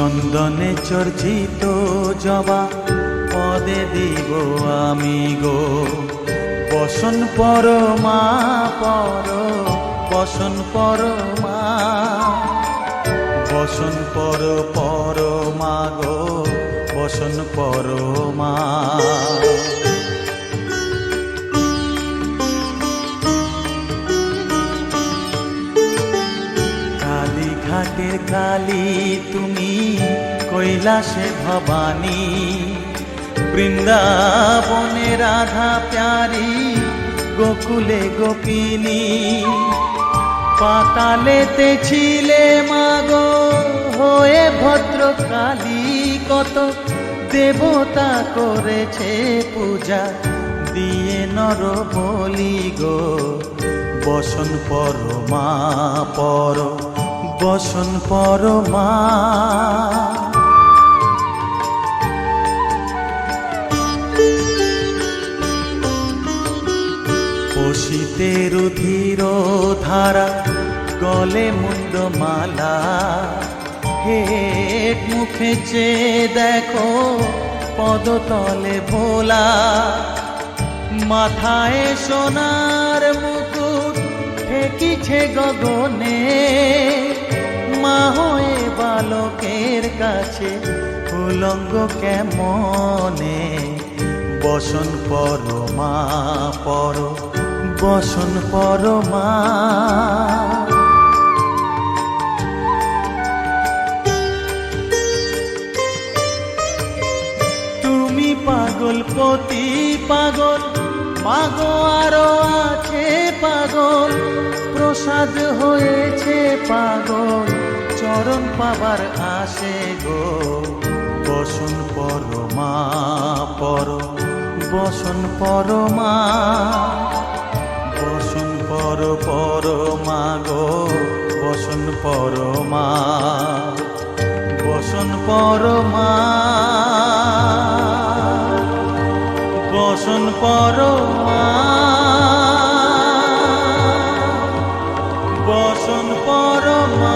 চন্দনে চর্চিত জবা, পদে দিব আমি গো। বসন পরমা পর, বসন পরমা বসন পর পরমা গো, বসন পরমা কালী ঘাটের কালী তুমি কৈলাসে ভবানী। বৃন্দাবনে রাধা প্যারি, গোকুলে গোপিনী। পাতালেতে ছিলে মাগো, হয়ে ভদ্র কালী কত দেবতা করেছে পূজা। দিয়ে নর বলি গো বসন পরমা পর। বসন পরমা। পশিতে রুধির ধারা, গলে মুন্ড মালা। হেট মুখে চেয়ে দেখো পদতলে ভোলা। মাথায় সোনার মুকুট ঠেকিছে গগনে। বালকের কাছে উলঙ্গ কেমনে? বসন পরমা, পর, বসন পরমা। তুমি পাগল, পতি পাগল মাগো আরও আছে পাগল। প্রসাদ হয়েছে পাবার আসে গো। বসন পরমা, পর, বসন পরমা, বসন পর, পরমা গো। বসন পরমা বসন পরমা বসন পরমা, বসুন পরমা।